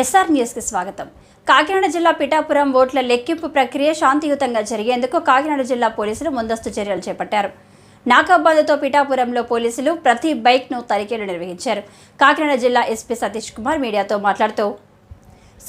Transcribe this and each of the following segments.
SR న్యూస్కి స్వాగతం. కాకినాడ జిల్లా పిఠాపురం ఓట్ల లెక్కింపు ప్రక్రియ శాంతియుతంగా జరిగేందుకు కాకినాడ జిల్లా పోలీసులు ముందస్తు చర్యలు చేపట్టారు. నాకాబాద్తో పిఠాపురంలో పోలీసులు ప్రతి బైక్ను తనిఖీలు నిర్వహించారు. కాకినాడ జిల్లా ఎస్పీ సతీష్ కుమార్ మీడియాతో మాట్లాడుతూ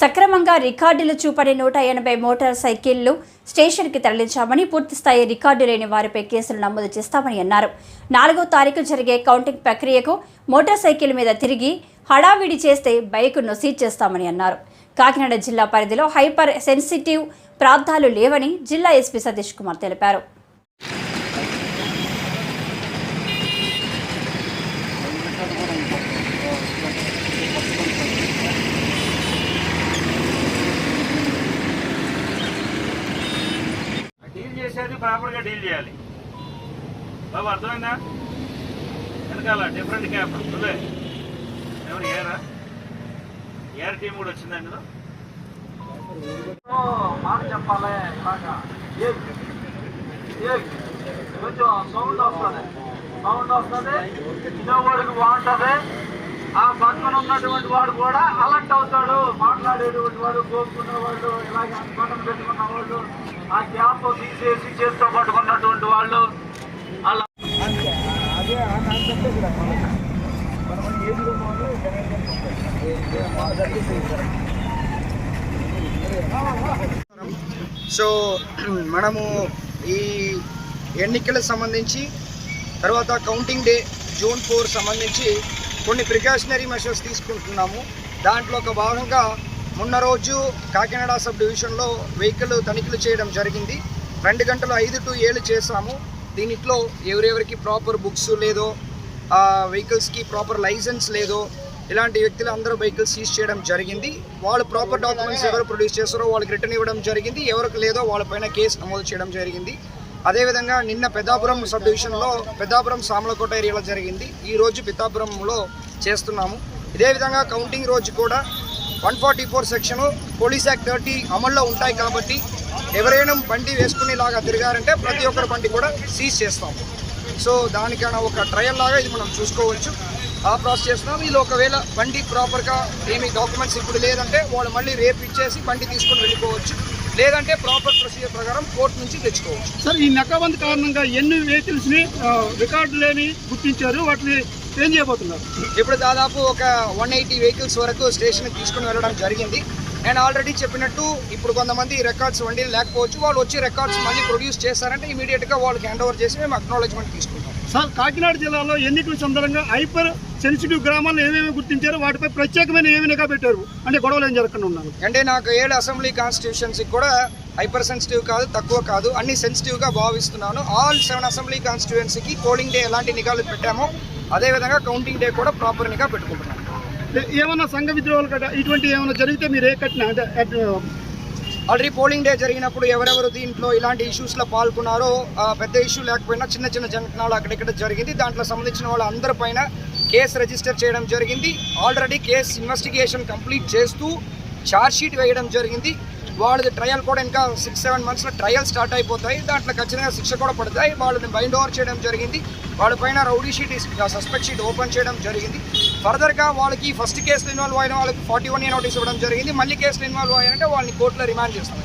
సక్రమంగా రికార్డులు చూపని నూట ఎనభై మోటార్ సైకిళ్ళు స్టేషన్కి తరలించామని పూర్తిస్థాయి రికార్డు లేని వారిపై కేసులు నమోదు చేస్తామని అన్నారు. నాలుగో తారీఖు జరిగే కౌంటింగ్ ప్రక్రియకు మోటార్ సైకిల్ మీద తిరిగి హడావిడి చేస్తే బైకును సీజ్ చేస్తామని అన్నారు. కాకినాడ జిల్లా పరిధిలో హైపర్ సెన్సిటివ్ ప్రాంతాలు లేవని జిల్లా ఎస్పీ సతీష్ కుమార్ తెలిపారు. చేసేది ప్రాపర్గా డీల్ చేయాలి. బాబు అర్థమైందా? వెనకాల డిఫరెంట్ క్యాప్ అదే ఎవరు ఏరా? ఏర్ టీం కూడా వచ్చిందా అందులో మాట చెప్పాలి ఇలాగా ఏ కొంచెం సౌండ్ వస్తుంది. సౌండ్ వస్తుంది. వినేవాడికి బాగుంటుంది ఉన్నటువంటి వాడు కూడా అలర్ట్ అవుతాడు. మాట్లాడేటువంటి వాడు కోరుకునేవాళ్ళు ఇలాగే అనుకోవడం పెట్టుకున్న వాళ్ళు ఆ గ్యాప్ తీసేసి చేతితో పట్టుకున్నటువంటి వాళ్ళు అలా సో మనము ఈ ఎన్నికలకు సంబంధించి తర్వాత కౌంటింగ్ డే జూన్ ఫోర్ సంబంధించి కొన్ని ప్రికాషనరీ మెషర్స్ తీసుకుంటున్నాము. దాంట్లో ఒక భాగంగా మొన్న రోజు కాకినాడ సబ్ డివిజన్లో వెహికల్ తనిఖీలు చేయడం జరిగింది. రెండు గంటలు ఐదు టు ఏళ్ళు చేసాము దీనిట్లో ఎవరెవరికి ప్రాపర్ బుక్స్ లేదో వెహికల్స్కి ప్రాపర్ లైసెన్స్ లేదో ఇలాంటి వ్యక్తులు అందరూ వెహికల్స్ సీజ్ చేయడం జరిగింది. వాళ్ళు ప్రాపర్ డాక్యుమెంట్స్ ఎవరు ప్రొడ్యూస్ చేస్తారో వాళ్ళకి రిటర్న్ ఇవ్వడం జరిగింది. ఎవరికి లేదో వాళ్ళపైన కేసు నమోదు చేయడం జరిగింది. అదేవిధంగా నిన్న పెద్దాపురం సబ్ డివిజన్లో పెద్దాపురం సామలకోట ఏరియాలో జరిగింది. ఈ రోజు చేస్తున్నాము. ఇదే విధంగా కౌంటింగ్ రోజు కూడా one forty four section police act thirty అమల్లో ఉంటాయి కాబట్టి ఎవరైనా బండి వేసుకునేలాగా తిరిగారంటే ప్రతి ఒక్కరి బండి కూడా సీజ్ చేస్తాము. సో దానికైనా ఒక ట్రయల్ లాగా ఇది మనం చూసుకోవచ్చు. ఆ ప్రాసెస్ చేస్తున్నాం ఇది ఒకవేళ బండి ప్రాపర్గా ఏమి డాక్యుమెంట్స్ ఇప్పుడు లేదంటే వాళ్ళు మళ్ళీ రేపు ఇచ్చేసి బండి తీసుకొని వెళ్ళిపోవచ్చు. లేదంటే ప్రాపర్ ప్రొసీజర్ ప్రకారం కోర్టు నుంచి తెచ్చుకోవచ్చు. సార్ ఈ నక్కబంద్ కారణంగా ఎన్ని వెహికల్స్ని రికార్డు లేని గుర్తించారు? వాటిని ఏం చేయబోతున్నారు? ఇప్పుడు దాదాపు ఒక వన్ ఎయిటీ వెహికల్స్ వరకు స్టేషన్కి తీసుకుని వెళ్ళడం జరిగింది. అండ్ ఆల్రెడీ చెప్పినట్టు ఇప్పుడు కొంతమంది రికార్డ్స్ వండి లేకపోవచ్చు. వాళ్ళు వచ్చి రికార్డ్స్ మళ్ళీ ప్రొడ్యూస్ చేస్తారంటే ఇమీడియట్గా వాళ్ళకి హ్యాండ్ ఓవర్ చేసి మేము అక్నాలజ్మెంట్ తీసుకుంటాం. సార్ కాకినాడ జిల్లాలో ఎన్నికల సందర్భంగా హైపర్ సెన్సిటివ్ గ్రామాలను ఏమేమి గుర్తించారు? వాటిపై ప్రత్యేకమైన ఏమి నిఘా పెట్టారు? అంటే గొడవలు ఏం జరగకుండా ఉన్నారు అంటే నాకు ఏడు అసెంబ్లీ కాన్స్టిట్యూషన్సీకి కూడా హైపర్ సెన్సిటివ్ కాదు తక్కువ కాదు. అన్ని సెన్సిటివ్గా భావిస్తున్నాను. ఆల్ సెవెన్ అసెంబ్లీ కాన్స్టిట్యుయెన్సీకి పోలింగ్ డే ఎలాంటి నిఘాలు పెట్టామో అదేవిధంగా కౌంటింగ్ డే కూడా ప్రాపర్ నిఘా పెట్టుకుంటున్నాను. ఏ- ఏమన్నా సంఘ విద్రోహాలు కట్ట ఇటువంటి ఏమైనా జరిగితే మీరు ఏ కట్టిన అట్- ఆల్రెడీ పోలింగ్ డే జరిగినప్పుడు ఎవరెవరు దీంట్లో ఇలాంటి ఇష్యూస్లో పాల్గొన్నారో పెద్ద ఇష్యూ లేకపోయినా చిన్న చిన్న జంకనాలు అక్కడిక్కడ జరిగింది. దాంట్లో సంబంధించిన వాళ్ళందరి పైన కేసు రిజిస్టర్ చేయడం జరిగింది. ఆల్రెడీ కేసు ఇన్వెస్టిగేషన్ కంప్లీట్ చేస్తూ షీట్ వేయడం జరిగింది. వాళ్ళది ట్రయల్ కూడా ఇంకా సిక్స్ సెవెన్ మంత్స్లో ట్రయల్ స్టార్ట్ అయిపోతాయి. దాంట్లో ఖచ్చితంగా శిక్ష కూడా పడతాయి. వాళ్ళని బైండ్ ఓవర్ చేయడం జరిగింది. వాళ్ళపైన rowdy sheet suspect sheet open చేయడం జరిగింది. ఫర్దర్గా వాళ్ళకి ఫస్ట్ కేసులో ఇన్వాల్వ్ అయిన వాళ్ళకి ఫార్టీ వన్ నోటీస్ ఇవ్వడం జరిగింది. మళ్ళీ కేసులో ఇన్వాల్వ్ అయ్యారంటే వాళ్ళని కోర్టులో రిమాండ్ చేస్తాం.